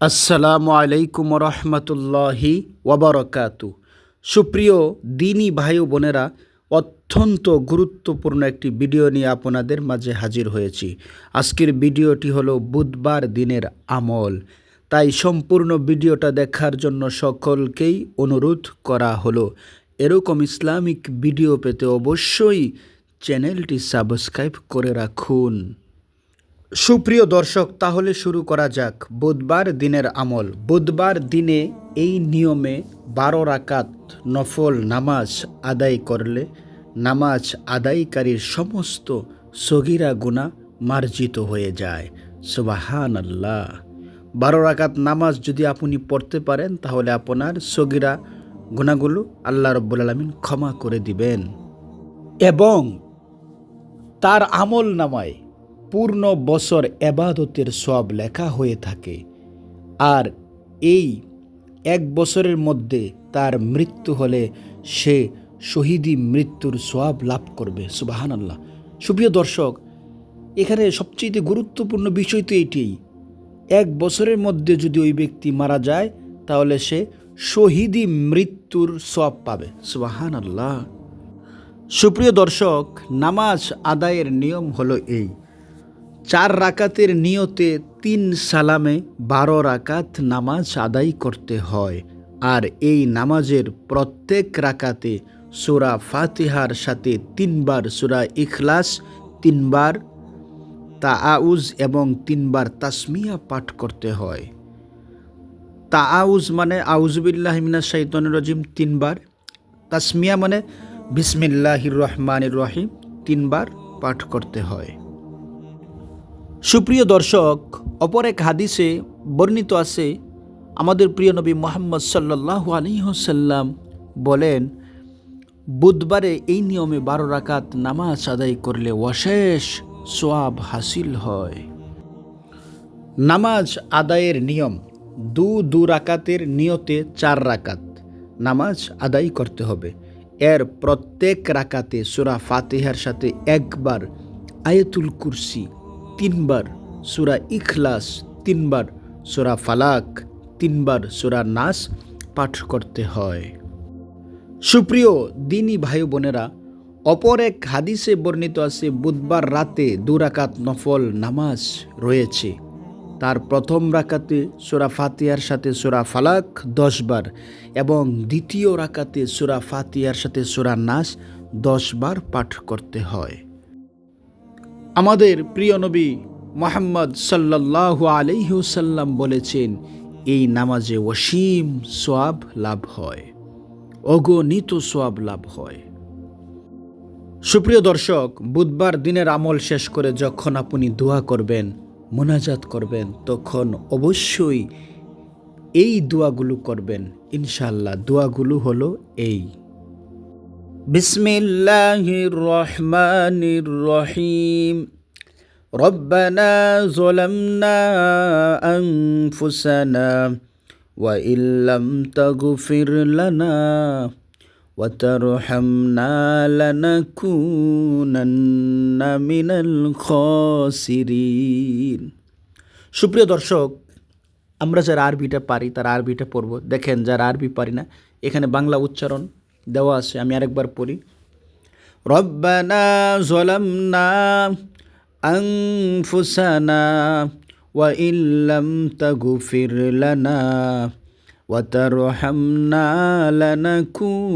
আসসালামু আলাইকুম রহমতুল্লাহি ওবরকাতু। সুপ্রিয় দিনী ভাই বোনেরা, অত্যন্ত গুরুত্বপূর্ণ একটি ভিডিও নিয়ে আপনাদের মাঝে হাজির হয়েছি। আজকের ভিডিওটি হলো বুধবার দিনের আমল। তাই সম্পূর্ণ ভিডিওটা দেখার জন্য সকলকেই অনুরোধ করা হলো। এরকম ইসলামিক ভিডিও পেতে অবশ্যই চ্যানেলটি সাবস্ক্রাইব করে রাখুন। সুপ্রিয় দর্শক, তাহলে শুরু করা যাক বুধবার দিনের আমল। বুধবার দিনে এই নিয়মে বারো রাকাত নফল নামাজ আদায় করলে নামাজ আদায়কারীর সমস্ত সগিরা গুণা মার্জিত হয়ে যায়। সুবাহান আল্লাহ বারো রাকাত নামাজ যদি আপনি পড়তে পারেন, তাহলে আপনার সগিরা গুণাগুলো আল্লাহ রব্বুল আলমিন ক্ষমা করে দিবেন। এবং তার আমল নামায় পূর্ণ বছর এবাদতের সব লেখা হয়ে থাকে আর এই এক বছরের মধ্যে তার মৃত্যু হলে সে শহীদি মৃত্যুর সোয়াব লাভ করবে সুবাহান আল্লাহ সুপ্রিয় দর্শক, এখানে সবচেয়ে গুরুত্বপূর্ণ বিষয় তো এটিই। এক বছরের মধ্যে যদি ওই ব্যক্তি মারা যায়, তাহলে সে শহীদি মৃত্যুর সব পাবে সুবাহান আল্লাহ সুপ্রিয় দর্শক, নামাজ আদায়ের নিয়ম হলো এই। চার রাকাতের নিয়তে তিন সালামে বারো রাকাত নামাজ আদায় করতে হয়। আর এই নামাজের প্রত্যেক রাকাতে সুরা ফাতিহার সাথে তিনবার সুরা ইখলাস, তিনবার তাআউজ এবং তিনবার তাসমিয়া পাঠ করতে হয়। তাআউজ মানে আউজবিল্লাহ মিনা শাইতনুর রজিম, তিনবার। তাসমিয়া মানে বিসমিল্লাহির রহমানির রহিম, তিনবার পাঠ করতে হয়। সুপ্রিয় দর্শক, অপর এক হাদিসে বর্ণিত আছে, আমাদের প্রিয় নবী মোহাম্মদ সাল্লাহ আলিহসাল্লাম বলেন, বুধবারে এই নিয়মে বারো রাকাত নামাজ আদায় করলে অশেষ সোয়াব হাসিল হয়। নামাজ আদায়ের নিয়ম, দু দু রাকাতের নিয়তে চার রাকাত নামাজ আদায় করতে হবে। এর প্রত্যেক রাকাতে সুরা ফাতেহার সাথে একবার আয়াতুল কুরসি তিনবার সুরা ইখলাস, তিনবার সুরা ফালাক, তিনবার সুরা নাস পাঠ করতে হয়। সুপ্রিয় দিনী ভাই বোনেরা, অপর এক হাদিসে বর্ণিত আছে, বুধবার রাতে দুরাকাত নফল নামাজ রয়েছে। তার প্রথম রাকাতে সুরা ফাতিয়ার সাথে সুরা ফালাক দশবার এবং দ্বিতীয় রাকাতে সুরা ফাতিয়ার সাথে সুরা নাস দশবার পাঠ করতে হয়। আমাদের প্রিয় নবী মোহাম্মদ সাল্লাহ আলহ্লাম বলেছেন, এই নামাজে অসীম সোয়াব লাভ হয়, অগণিত সোয়াব লাভ হয়। সুপ্রিয় দর্শক, বুধবার দিনের আমল শেষ করে যখন আপনি দোয়া করবেন, মোনাজাত করবেন, তখন অবশ্যই এই দোয়াগুলো করবেন। ইনশাল্লাহ দোয়াগুলো হলো এই। بسم الله الرحمن الرحيم ربنا ظلمنا أنفسنا وإن لم تغفر لنا وترحمنا لنكونن من الخاسرين সুপ্রিয় দর্শক আমরা যারা আরবিটা পারি তারা আরবিটা পড়ব দেখেন যারা আরবি পারি না এখানে বাংলা উচ্চারণ দেওয়া আছে, আমি আরেকবার পড়ি। রব্বানা জলামনা ওয়া ইল্লাম তাগফির লানা ওয়া তারহামনা লানাকুনান্না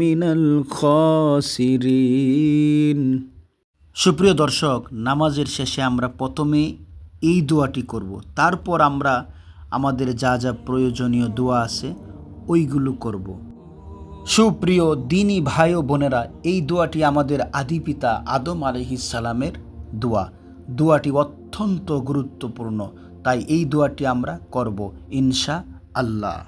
মিনাল খাসিরিন। সুপ্রিয় দর্শক, নামাজের শেষে আমরা প্রথমে এই দোয়াটি করব। তারপর আমরা আমাদের যা যা প্রয়োজনীয় দোয়া আছে ওইগুলো করব। সুপ্রিয় দিনী ভাই ও বোনেরা, এই দোয়াটি আমাদের আদি পিতা আদম সালামের দোয়া। দোয়াটি অত্যন্ত গুরুত্বপূর্ণ, তাই এই দোয়াটি আমরা করব ইনশা আল্লাহ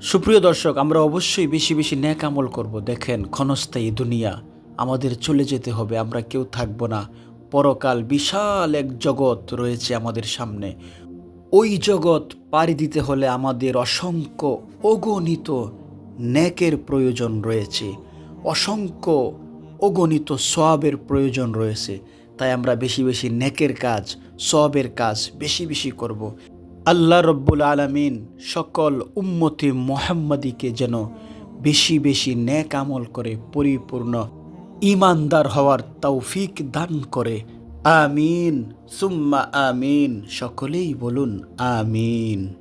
সুপ্রিয় দর্শক, আমরা অবশ্যই বেশি বেশি ন্যাক আমল করব। দেখেন, ক্ষণস্থায়ী দুনিয়া, আমাদের চলে যেতে হবে, আমরা কেউ থাকব না। পরকাল বিশাল এক জগৎ রয়েছে আমাদের সামনে। ওই জগৎ পাড়ি দিতে হলে আমাদের অসংখ্য অগণিত ন্যাকের প্রয়োজন রয়েছে। অসংখ্য অগণিত সবের প্রয়োজন রয়েছে। তাই আমরা বেশি বেশি নেকের কাজ সবের কাজ বেশি বেশি করব। আল্লাহ রব্বুল আলমিন সকল উম্মতি মোহাম্মদীকে যেন বেশি বেশি ন্যাক আমল করে পরিপূর্ণ ইমানদার হওয়ার তৌফিক দান করে আমিন সুম্মা আমিন সকলেই বলুন আমিন।